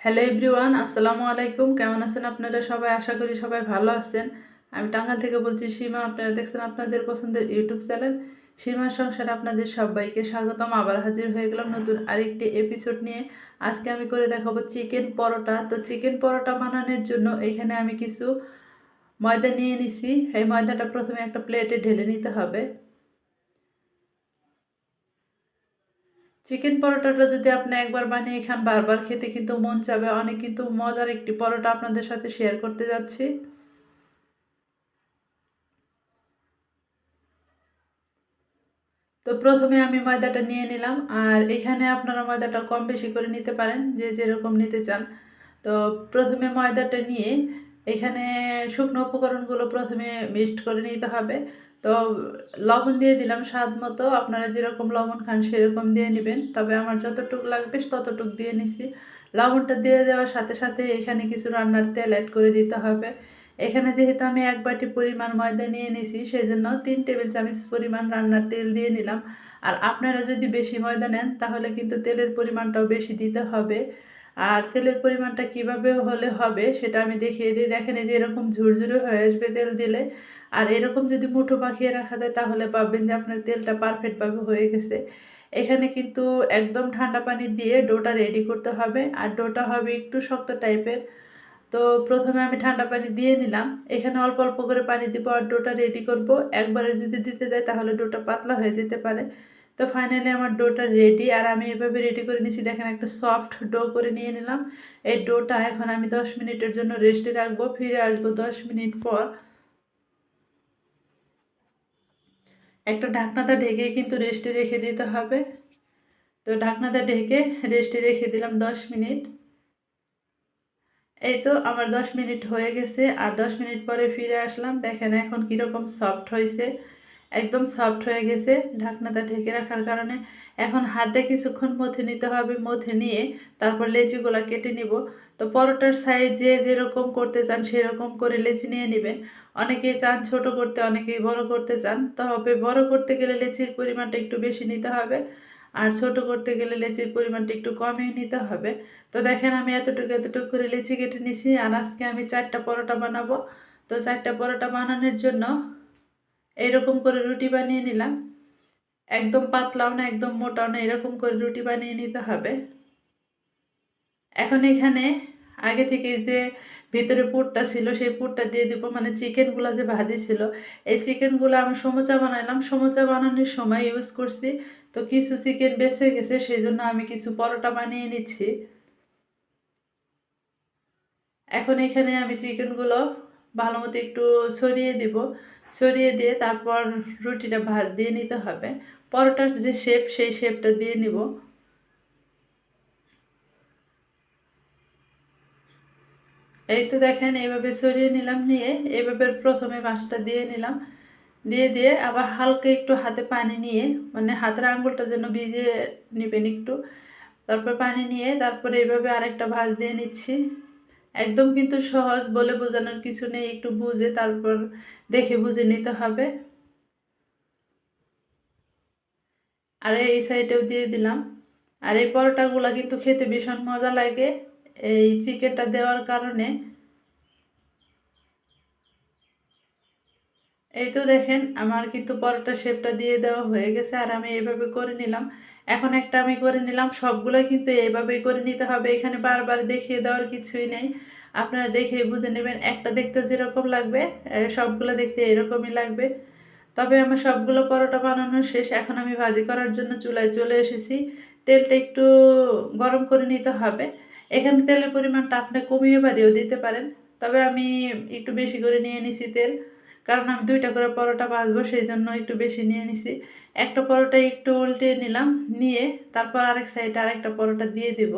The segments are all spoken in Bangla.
হ্যালো এভরিওয়ান আসসালামু আলাইকুম। কেমন আছেন আপনারা সবাই? আশা করি সবাই ভালো আছেন। আমি টাঙ্গাল থেকে বলছি, সীমা, আপনারা দেখছেন আপনাদের পছন্দের ইউটিউব চ্যানেল। সীমার সংসারে আপনাদের সবাইকে স্বাগতম। আবার হাজির হয়ে গেলাম নতুন আরেকটি এপিসোড নিয়ে। আজকে আমি করে দেখাবো চিকেন পরোটা। তো চিকেন পরোটা বানানোর জন্য এখানে আমি কিছু ময়দা নিয়ে নিছি। এই ময়দাটা প্রথমে একটা প্লেটে ঢেলে নিতে হবে। চিকেন পরোটাটা যদি আপনি একবার বানিয়ে খান, বারবার খেতে কিন্তু মন চাবে। অনেক কিন্তু মজার একটি পরোটা আপনাদের সাথে শেয়ার করতে যাচ্ছি। তো প্রথমে আমি ময়দাটা নিয়ে নিলাম, আর এখানে আপনারা ময়দাটা কম বেশি করে নিতে পারেন, যে যেরকম নিতে চান। তো প্রথমে ময়দাটা নিয়ে এখানে শুকনো উপকরণগুলো প্রথমে মিক্সড করে নিতে হবে। তো লবণ দিয়ে দিলাম স্বাদ মতো। আপনারা যেরকম লবণ খান সেরকম দিয়ে নেবেন। তবে আমার যতটুকু লাগবে ততটুক দিয়ে নিছি। লবণটা দিয়ে দেওয়ার সাথে সাথে এখানে কিছু রান্নার তেল অ্যাড করে দিতে হবে। এখানে যেহেতু আমি এক বাটি পরিমাণ ময়দা নিয়ে নিছি সেই জন্য তিন টেবিল চামচ পরিমাণ রান্নার তেল দিয়ে নিলাম। আর আপনারা যদি বেশি ময়দা নেন, তাহলে কিন্তু তেলের পরিমাণটাও বেশি দিতে হবে। আর তেলের পরিমাণটা কীভাবে হলে হবে সেটা আমি দেখিয়ে দিই। দেখেন এই যে এরকম ঝুরঝুরে হয়ে আসবে তেল দিলে। আর এরকম যদি মুঠো পাকিয়ে রাখা যায় তাহলে পাবেন যে আপনার তেলটা পারফেক্টভাবে হয়ে গেছে। এখানে কিন্তু একদম ঠান্ডা পানি দিয়ে ডোটা রেডি করতে হবে। আর ডোটা হবে একটু শক্ত টাইপের। তো প্রথমে আমি ঠান্ডা পানি দিয়ে নিলাম। এখানে অল্প অল্প করে পানি দিব আর ডোটা রেডি করব। একবারে যদি দিতে যাই তাহলে ডোটা পাতলা হয়ে যেতে পারে। তো ফাইনালি আমার ডোটা রেডি আর আমি এভাবে রেডি করে নিয়েছি। দেখেন একটা সফট ডো করে নিয়ে নিলাম। এই ডোটা এখন আমি দশ মিনিটের জন্য রেস্টে রাখব। ফিরে আসব দশ মিনিট পর। একটা ঢাকনাটা ঢেকে কিন্তু রেস্টে রেখে দিতে হবে। তো ঢাকনাটা ঢেকে রেস্টে রেখে দিলাম দশ মিনিট। এই তো আমার দশ মিনিট হয়ে গেছে। আর দশ মিনিট পরে ফিরে আসলাম। দেখেন এখন কীরকম সফট হয়েছে। একদম সফট হয়ে গেছে। ঢাকনাটা ঢেকে রাখার কারণে এখন হাতে কিছুক্ষণ মথে নিতে হবে। মথে নিয়ে তারপর লেচিগুলো কেটে নিব। তো পরোটার সাইজ যে যেরকম করতে চান সেরকম করে লেচি নিয়ে নেবেন। অনেকেই চান ছোট করতে, অনেকেই বড় করতে চান। তবে বড় করতে গেলে লেচির পরিমাণটা একটু বেশি নিতে হবে। আর ছোট করতে গেলে লেচির পরিমাণটা একটু কমিয়ে নিতে হবে। তো দেখেন আমি এতটুকু এতটুকু করে লেচি কেটে নিছি। আর আজকে আমি চারটা পরোটা বানাবো। তো চারটা পরোটা বানানোর জন্য এইরকম করে রুটি বানিয়ে নিলাম। একদম পাতলাও না, একদম মোটাও না, এরকম করে রুটি বানিয়ে নিতে হবে। এখন এখানে আগে থেকে যে ভিতরে পুরটা ছিল, সেই পুরটা দিয়ে দিব। মানে চিকেনগুলো যে ভাজি ছিল, এই চিকেনগুলো আমি সমোচা বানাইলাম। সমোচা বানানোর সময় ইউজ করছি। তো কিছু চিকেন বেঁচে গেছে, সেই জন্য আমি কিছু পরোটা বানিয়ে নিচ্ছি। এখন এখানে আমি চিকেনগুলো ভালো মতো একটু ছড়িয়ে দিব। ছড়িয়ে দিয়ে তারপর রুটিটা ভাজ, দিয়ে নিতে হবে। পরোটার যে শেপ সেই শেপটা দিয়ে নিব। এই তো দেখেন, এইভাবে সরিয়ে নিলাম, নিয়ে এইভাবে প্রথমে মাছটা দিয়ে নিলাম। দিয়ে দিয়ে আবার হালকা একটু হাতে পানি নিয়ে মানে হাতের আঙুলটা যেন ভিজিয়ে নেবেন একটু। তারপর পানি নিয়ে তারপরে এইভাবে আরেকটা ভাজ দিয়ে নিচ্ছি। একদম কিন্তু সহজ, বলে বোঝানোর কিছু নেই। একটু বুঝে তারপর দেখে বুঝে নিতে হবে। আর এই সাইডেও দিয়ে দিলাম। আর এই পরোটাগুলো কিন্তু খেতে ভীষণ মজা লাগে। এই চিকেনটা দেওয়ার কারণে। এই তো দেখেন, আমার কিন্তু পরোটা শেপটা দিয়ে দেওয়া হয়ে গেছে। আর আমি এইভাবে করে নিলাম। এখন একটা আমি করে নিলাম, সবগুলোই কিন্তু এইভাবেই করে নিতে হবে, এখানে বারবার দেখিয়ে দেওয়ার কিছুই নেই। আপনারা দেখে বুঝে নেবেন, একটা দেখতে যেরকম লাগবে সবগুলো দেখতে এরকমই লাগবে। তবে আমার সবগুলো পরোটা বানানো শেষ, এখন আমি ভাজি করার জন্য চুলায় চলে এসেছি। তেলটা একটু গরম করে নিতে হবে। এখানে তেলের পরিমাণটা আপনি কমিয়ে বাড়িয়েও দিতে পারেন, তবে আমি একটু বেশি করে নিয়ে নিছি তেল। কারণ আমি দুইটা করে পরোটা ভাজবো সেই জন্য একটু বেশি নিয়ে নিছি। একটা পরোটা একটু উল্টে নিলাম, নিয়ে তারপর আরেক সাইডে আরেকটা পরোটা দিয়ে দিব।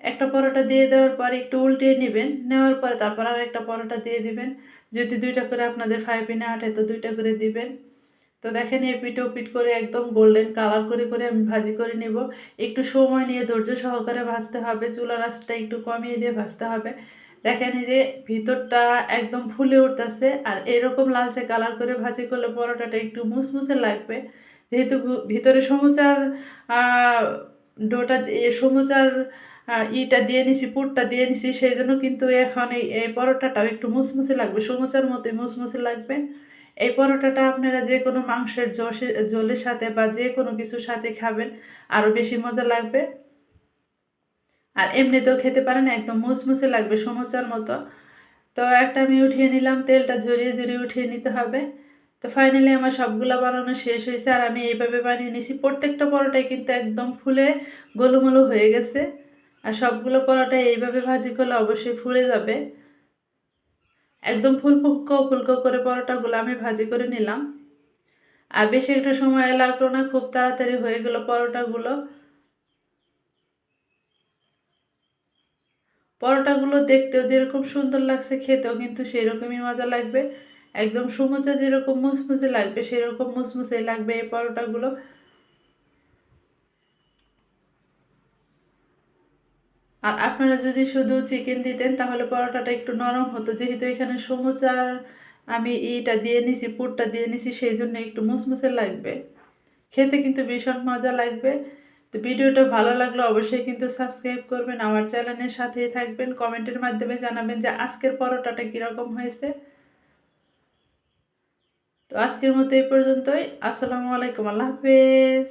একটা পরোটা দিয়ে দেওয়ার পর একটু উল্টিয়ে নেবেন, নেওয়ার পরে তারপর আর একটা পরোটা দিয়ে দিবেন। যদি দুইটা করে আপনাদের ফাইভ প্যানে আটে, তো দুইটা করে দিবেন। তো দেখেন, এই পিঠো পিঠ করে একদম গোল্ডেন কালার করে করে আমি ভাজি করে নেব। একটু সময় নিয়ে ধৈর্য সহকারে ভাজতে হবে। চুলা রাসটা একটু কমিয়ে দিয়ে ভাজতে হবে। দেখেন, এই যে ভিতরটা একদম ফুলে উঠতেছে আর এরকম লালচে কালার করে ভাজি করলে পরোটাটা একটু মুসমুসে লাগবে। যেহেতু ভিতরে সমুচার ডোটা সমুচার ইটা দিয়ে নিছি, পুরটা দিয়ে নিছি, সেই জন্য কিন্তু এখন এই এই পরোটাটাও একটু মুসমুসে লাগবে। সমুচার মতোই মুসমুসে লাগবে। এই পরোটাটা আপনারা যে কোনো মাংসের ঝোলের সাথে বা যে কোনো কিছুর সাথে খাবেন, আরও বেশি মজা লাগবে। আর এমনিতেও খেতে পারেন, একদম মুসমুসে লাগবে সমুচার মতো। তো একটা আমি উঠিয়ে নিলাম, তেলটা ঝরিয়ে ঝরিয়ে উঠিয়ে নিতে হবে। তো ফাইনালি আমার সবগুলো বানানো শেষ হয়েছে, আর আমি এইভাবে বানিয়ে নিছি। প্রত্যেকটা পরোটাই কিন্তু একদম ফুলে গোলুমোলু হয়ে গেছে। আর সবগুলো পরোটা এইভাবে ভাজি করলে অবশ্যই ফুলে যাবে। একদম ফুলকো ফুলকো করে পরোটাগুলো আমি ভাজি করে নিলাম। আর বেশি একটা সময় লাগল না, খুব তাড়াতাড়ি হয়ে গেল পরোটাগুলো। পরোটাগুলো দেখতেও যেরকম সুন্দর লাগছে, খেতেও কিন্তু সেরকমই মজা লাগবে। একদম সমুচা যেরকম মুসমুসে লাগবে, সেরকম মুসমুসে লাগবে এই পরোটাগুলো। আর আপনারা যদি শুধু চিকেন দিতেন, তাহলে পরোটাটা একটু নরম হতো। যেহেতু এখানে সমুচার আমি ইটা দিয়ে নিছি, পুরটা দিয়ে নিছি, সেই জন্য একটু মুসমুসে লাগবে। খেতে কিন্তু ভীষণ মজা লাগবে। তো ভিডিওটা ভালো লাগলে অবশ্যই কিন্তু সাবস্ক্রাইব করবেন। আমার চ্যানেলের সাথেই থাকবেন। কমেন্টের মাধ্যমে জানাবেন যে আজকের পরোটাটা কীরকম হয়েছে। তো আজকের মতো এই পর্যন্তই। আসসালামু আলাইকুম। আল্লাহ হাফেজ।